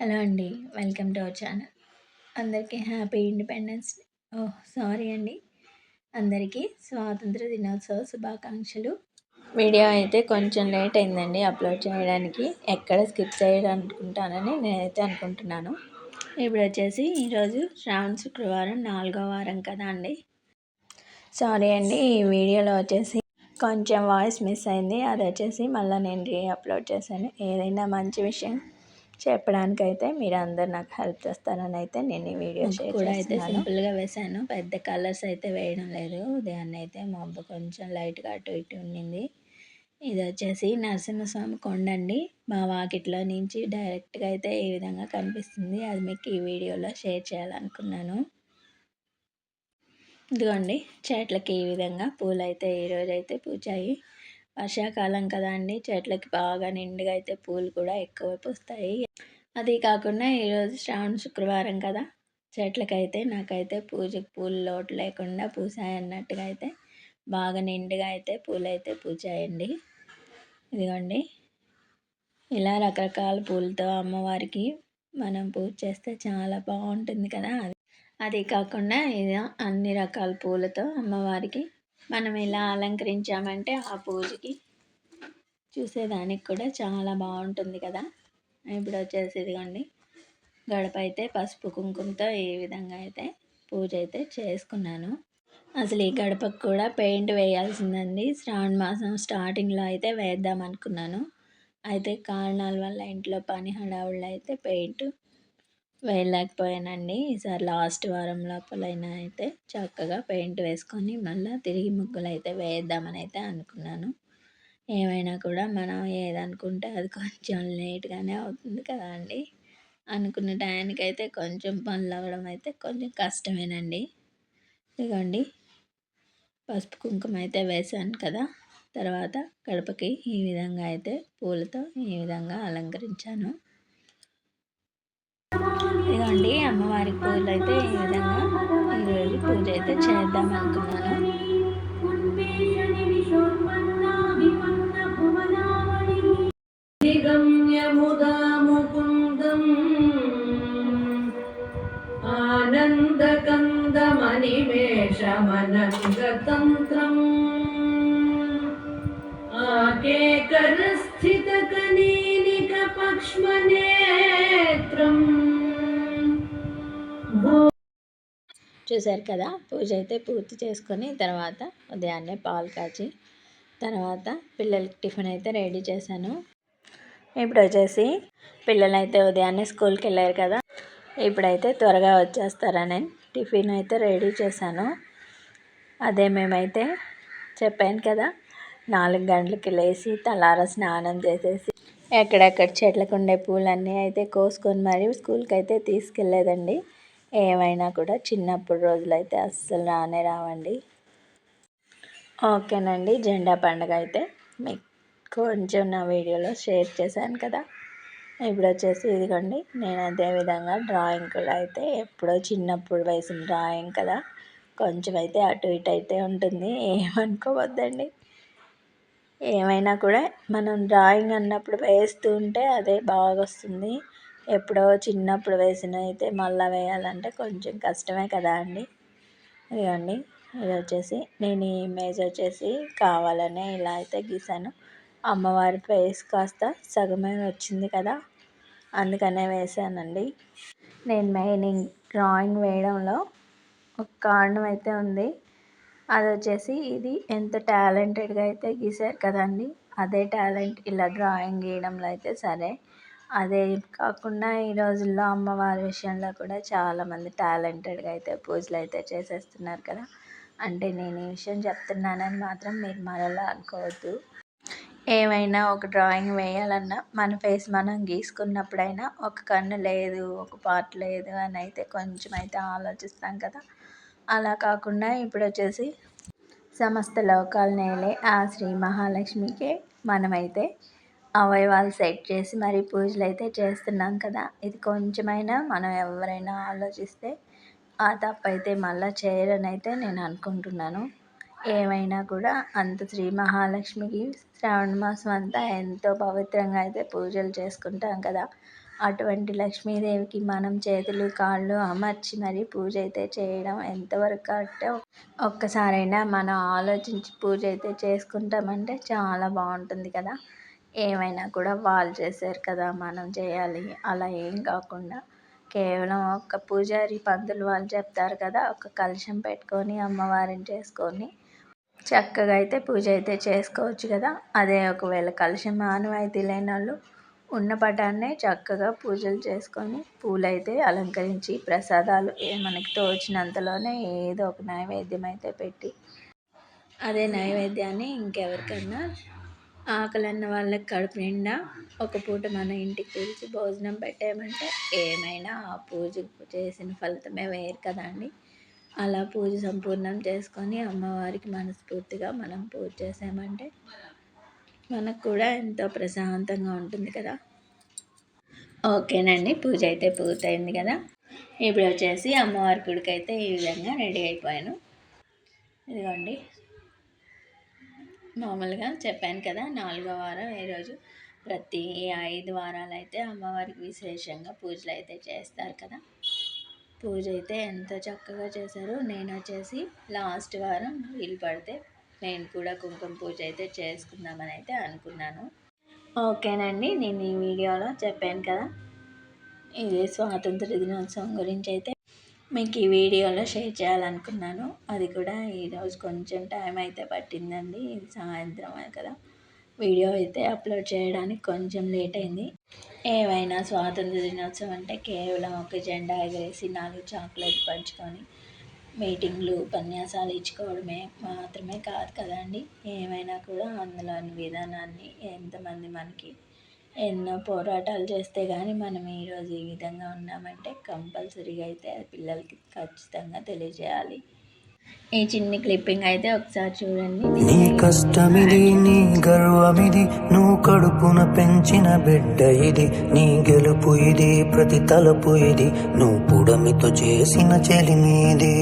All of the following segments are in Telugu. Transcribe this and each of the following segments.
హలో అండి వెల్కమ్ టు అవర్ ఛానల్. అందరికీ happy independence day. Oh sorry అండి. అందరికీ స్వాతంత్ర దినోత్సవ శుభాకాంక్షలు. వీడియో అయితే కొంచెం లేట్ అయిందండి అప్లోడ్ చేయడానికి. ఎక్కడ స్కిప్ చేయాలనుకుంటానని నేనైతే అనుకుంటున్నాను. ఇప్పుడు వచ్చేసి ఈరోజు శ్రావణ శుక్రవారం నాలుగో వారం కదా అండి. సారీ అండి ఈ వీడియోలో వచ్చేసి కొంచెం వాయిస్ మిస్ అయింది. అది వచ్చేసి మళ్ళీ నేను రీ అప్లోడ్ చేశాను. ఏదైనా మంచి విషయం చెప్పడానికైతే మీరు అందరు నాకు హెల్ప్ చేస్తారని అయితే నేను ఈ వీడియో కూడా అయితే సింపుల్గా వేశాను పెద్ద కలర్స్ అయితే వేయడం లేదు. ఉదయాన్నే అయితే మబ్బు కొంచెం లైట్గా అటు ఇటు ఉండింది. ఇది వచ్చేసి నరసింహస్వామి కొండ అండి మా వాకిట్లో నుంచి డైరెక్ట్గా అయితే ఈ విధంగా కనిపిస్తుంది. అది మీకు ఈ వీడియోలో షేర్ చేయాలనుకున్నాను. ఇదిగోండి చెట్లకి ఈ విధంగా పూలు అయితే ఈరోజు అయితే పూచాయి. వర్షాకాలం కదా అండి. చెట్లకి బాగా నిండుగా అయితే పూలు కూడా ఎక్కువ పూస్తాయి అది కాకుండా ఈరోజు శ్రావణ శుక్రవారం కదా. చెట్లకైతే నాకైతే పూజకి పూలు లోటు లేకుండా పూసాయి అన్నట్టుగా అయితే బాగా నిండుగా అయితే పూలు అయితే పూచాయండి. ఇదిగోండి. ఇలా రకరకాల పూలతో అమ్మవారికి మనం పూజ చేస్తే చాలా బాగుంటుంది కదా. అది కాకుండా ఇది అన్ని రకాల పూలతో అమ్మవారికి మనం ఎలా అలంకరించామంటే ఆ పూజకి చూసేదానికి కూడా చాలా బాగుంటుంది కదా. ఇప్పుడు వచ్చేసి ఇదిగోండి. గడప అయితే పసుపు కుంకుమతో ఈ విధంగా అయితే పూజ అయితే చేసుకున్నాను. అసలు ఈ గడపకు కూడా పెయింట్ వేయాల్సిందండి. శ్రావణ మాసం స్టార్టింగ్లో అయితే వేద్దాం అనుకున్నాను. అయితే కారణాల వల్ల ఇంట్లో పని హడావుళ్ళు అయితే పెయింట్ వేయలేకపోయానండి ఈసారి లాస్ట్ వారం లోపలైనా అయితే చక్కగా పెయింట్ వేసుకొని మళ్ళీ తిరిగి ముగ్గులు అయితే వేద్దామని అయితే అనుకున్నాను. ఏమైనా కూడా మనం ఏదనుకుంటే అది కొంచెం లేట్గానే అవుతుంది కదా అండి. అనుకున్న టయానికి అయితే కొంచెం పనులు అవ్వడం అయితే కొంచెం కష్టమేనండి. ఇదిగోండి పసుపు కుంకుమ అయితే వేసాను కదా. తర్వాత గడపకి ఈ విధంగా అయితే పూలతో ఈ విధంగా అలంకరించాను. ఇదిగోండి అమ్మవారి పూలు అయితే ఈ విధంగా ఈరోజు పూజ అయితే చేద్దాం అనుకున్నాను आनन्दकन्दमनिमेषमनङ्गतन्त्रम् आकेकरस्थितकनीनिकपक्ष्मनेत्रम् చూశారు కదా? పూజ అయితే పూర్తి చేసుకొని తర్వాత ఉదయాన్నే పాలు కాచి తర్వాత పిల్లలకి టిఫిన్ అయితే రెడీ చేశాను. ఇప్పుడు వచ్చేసి పిల్లలైతే ఉదయాన్నే స్కూల్కి వెళ్ళారు కదా? ఇప్పుడైతే త్వరగా వచ్చేస్తారని టిఫిన్ అయితే రెడీ చేశాను. అదే మేమైతే చెప్పాను కదా నాలుగు గంటలకి లేచి తలార స్నానం చేసేసి ఎక్కడెక్కడ చెట్లకు ఉండే పూలన్నీ అయితే కోసుకొని మరి స్కూల్కి అయితే తీసుకెళ్ళేదండి. ఏమైనా కూడా చిన్నప్పుడు రోజులైతే అస్సలు రానే రావండి. ఓకేనండి జెండా పండుగ అయితే మీకు కొంచెం నా వీడియోలో షేర్ చేశాను కదా. ఇప్పుడు వచ్చేసి ఇదిగోండి నేను అదే విధంగా డ్రాయింగ్ కూడా అయితే ఎప్పుడో చిన్నప్పుడు వేసిన డ్రాయింగ్ కదా. కొంచెం అయితే అటు ఇటు అయితే ఉంటుంది ఏమనుకోవద్దండి. ఏమైనా కూడా మనం డ్రాయింగ్ అన్నప్పుడు వేస్తూ ఉంటే అదే బాగా వస్తుంది. ఎప్పుడో చిన్నప్పుడు వేసిన అయితే మళ్ళీ వేయాలంటే కొంచెం కష్టమే కదా అండి. ఇదిగోండి ఇది వచ్చేసి నేను ఈ ఇమేజ్ వచ్చేసి కావాలనే ఇలా అయితే గీసాను. అమ్మవారి ఫేస్ కాస్త సగమే వచ్చింది కదా అందుకనే వేసానండి. నేను మెయిన్ డ్రాయింగ్ వేయడంలో ఒక కారణం అయితే ఉంది. అది వచ్చేసి ఇది ఎంత టాలెంటెడ్గా అయితే గీసారు కదండి అదే టాలెంట్ ఇలా డ్రాయింగ్ గీయడంలో అయితే సరే. అదే కాకుండా ఈ రోజుల్లో అమ్మవారి విషయంలో కూడా చాలామంది టాలెంటెడ్గా అయితే పూజలు అయితే చేసేస్తున్నారు కదా. అంటే నేను ఈ విషయం చెప్తున్నానని మాత్రం మీరు మరలా అనుకోవద్దు. ఏమైనా ఒక డ్రాయింగ్ వేయాలన్నా మన ఫేస్ మనం గీసుకున్నప్పుడైనా ఒక కన్ను లేదు ఒక పార్ట్ లేదు అని అయితే కొంచెం అయితే ఆలోచిస్తాం కదా. అలా కాకుండా ఇప్పుడు వచ్చేసి సమస్త లోకాలు నేలే ఆ శ్రీ మహాలక్ష్మికే మనమైతే అవయవాలు సెట్ చేసి మరి పూజలు అయితే చేస్తున్నాం కదా. ఇది కొంచెమైనా మనం ఎవరైనా ఆలోచిస్తే ఆ తప్పైతే అయితే మళ్ళీ చేయరని అయితే నేను అనుకుంటున్నాను. ఏమైనా కూడా అంత శ్రీ మహాలక్ష్మికి శ్రావణ మాసం అంతా ఎంతో పవిత్రంగా అయితే పూజలు చేసుకుంటాం కదా. అటువంటి లక్ష్మీదేవికి మనం చేతులు కాళ్ళు అమర్చి మరి పూజ అయితే చేయడం ఎంతవరకు కరెక్టో ఒక్కసారైనా మనం ఆలోచించి పూజ అయితే చేసుకుంటామంటే చాలా బాగుంటుంది కదా. ఏమైనా కూడా వాళ్ళు చేశారు కదా మనం చేయాలి. అలా ఏం కాకుండా కేవలం ఒక్క పూజారి పంతులు వాళ్ళు చెప్తారు కదా ఒక కలశం పెట్టుకొని అమ్మవారిని చేసుకొని చక్కగా అయితే పూజ అయితే చేసుకోవచ్చు కదా. అదే ఒకవేళ కలశం ఆనవాయితీ లేని వాళ్ళు ఉన్న పటాన్నే చక్కగా పూజలు చేసుకొని పూలైతే అలంకరించి ప్రసాదాలు మనకి తోచినంతలోనే ఏదో ఒక నైవేద్యం అయితే పెట్టి అదే నైవేద్యాన్ని ఇంకెవరికన్నా ఆకలన్న వాళ్ళకి కడుపు నిండా ఒక పూట మన ఇంటికి పిలిచి భోజనం పెట్టామంటే ఏమైనా ఆ పూజ చేసిన ఫలితమే వేరు కదండి అలా పూజ సంపూర్ణం చేసుకొని అమ్మవారికి మనస్ఫూర్తిగా మనం పూజ చేసామంటే మనకు కూడా ఎంతో ప్రశాంతంగా ఉంటుంది కదా. ఓకేనండి పూజ అయితే పూర్తయింది కదా. ఇప్పుడు వచ్చేసి అమ్మవారి గుడికి అయితే ఈ విధంగా రెడీ అయిపోయాను. ఇదిగోండి మామూలుగా చెప్పాను కదా నాలుగో వారం ఏ రోజు? ప్రతి ఐదు వారాలు అయితే అమ్మవారికి విశేషంగా పూజలు అయితే చేస్తారు కదా. పూజ అయితే ఎంతో చక్కగా చేశారు. నేను వచ్చేసి లాస్ట్ వారం వీలు పడితే నేను కూడా కుంకుమ పూజ అయితే చేసుకుందామని అయితే అనుకున్నాను. ఓకేనండి నేను ఈ వీడియోలో చెప్పాను కదా ఇది స్వాతంత్ర దినోత్సవం గురించి అయితే. మీకు ఈ వీడియోలో షేర్ చేయాలనుకున్నాను. అది కూడా ఈరోజు కొంచెం టైం అయితే పట్టిందండి. సాయంత్రం కదా. వీడియో అయితే అప్లోడ్ చేయడానికి కొంచెం లేట్ అయింది. ఏవైనా స్వాతంత్ర దినోత్సవం అంటే కేవలం ఒక జెండా ఎగరేసి నాలుగు చాక్లెట్ పంచుకొని మీటింగ్లు ఉపన్యాసాలు ఇచ్చుకోవడమే మాత్రమే కాదు కదండి. ఏమైనా కూడా అందులోని విధానాన్ని ఎంతమంది మనకి ఎన్నో పోరాటాలు చేస్తే కానీ మనం ఈరోజు ఈ విధంగా ఉన్నామంటే కంపల్సరీగా అయితే పిల్లలకి ఖచ్చితంగా తెలియజేయాలి. ఈ చిన్ని క్లిప్పింగ్ అయితే ఒకసారి చూడండి. నీ కష్టమిది నీ గర్వమిది నువ్వు కడుపున పెంచిన బిడ్డ ఇది. నీ గెలుపు ఇది ప్రతి తలుపు ఇది. నువ్వు పుడమితో చేసిన చెలిమిది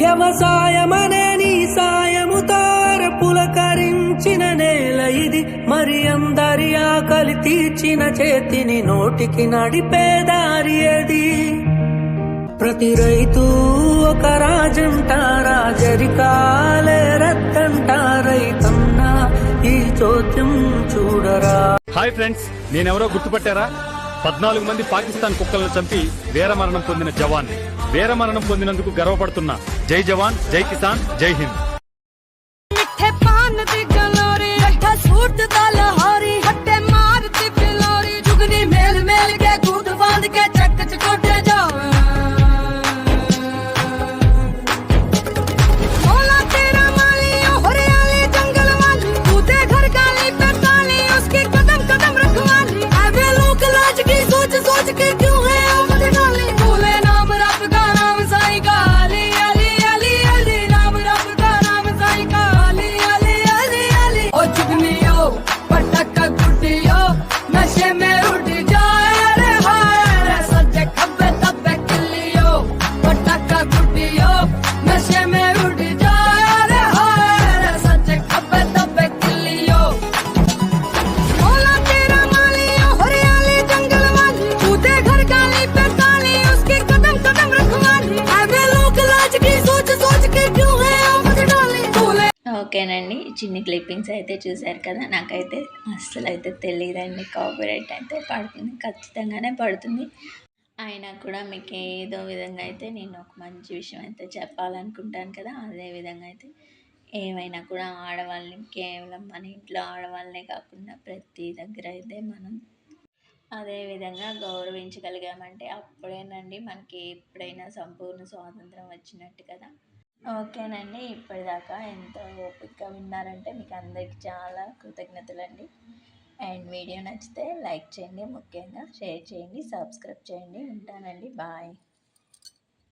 వ్యవసాయమనే నీ సాయము పులకరించిన నేల ఇది. మరి అందరి ఆకలి తీర్చిన చేతిని నోటికి నడిపే దారి అది ప్రతి రైతు ఒక రాజంటారా జరికాలే రత్తంట ఈ చోద్యం చూడరా. హాయ్ ఫ్రెండ్స్ నేనెవరో గుర్తుపట్టారా? పద్నాలుగు మంది పాకిస్తాన్ కుక్కలను చంపి వీరమరణం పొందిన జవాన్ వీరమరణం పొందినందుకు గర్వపడుతున్నా జై జవాన్ జై కిసాన్ జై హింద్. ఓకేనండి. చిన్ని క్లిప్పింగ్స్ అయితే చూశారు కదా నాకైతే అస్సలు అయితే తెలియదండి కాపీరైట్ అయితే పడుతుంది ఖచ్చితంగానే పడుతుంది. అయినా కూడా మీకు ఏదో విధంగా అయితే నేను ఒక మంచి విషయం అయితే చెప్పాలనుకుంటాను కదా అదే విధంగా అయితే ఏమైనా కూడా ఆడవాళ్ళని కేవలం మన ఇంట్లో ఆడవాళ్ళనే కాకుండా ప్రతి దగ్గర అయితే మనం అదే విధంగా గౌరవించగలిగామంటే అప్పుడేనండి మనకి ఎప్పుడైనా సంపూర్ణ స్వాతంత్రం వచ్చినట్టు కదా. ఓకేనండి ఇప్పటిదాకా ఎంతో ఓపికగా విన్నారంటే మీకు అందరికీ చాలా కృతజ్ఞతలండి. అండ్ వీడియో నచ్చితే లైక్ చేయండి ముఖ్యంగా షేర్ చేయండి సబ్స్క్రైబ్ చేయండి. ఉంటానండి బాయ్.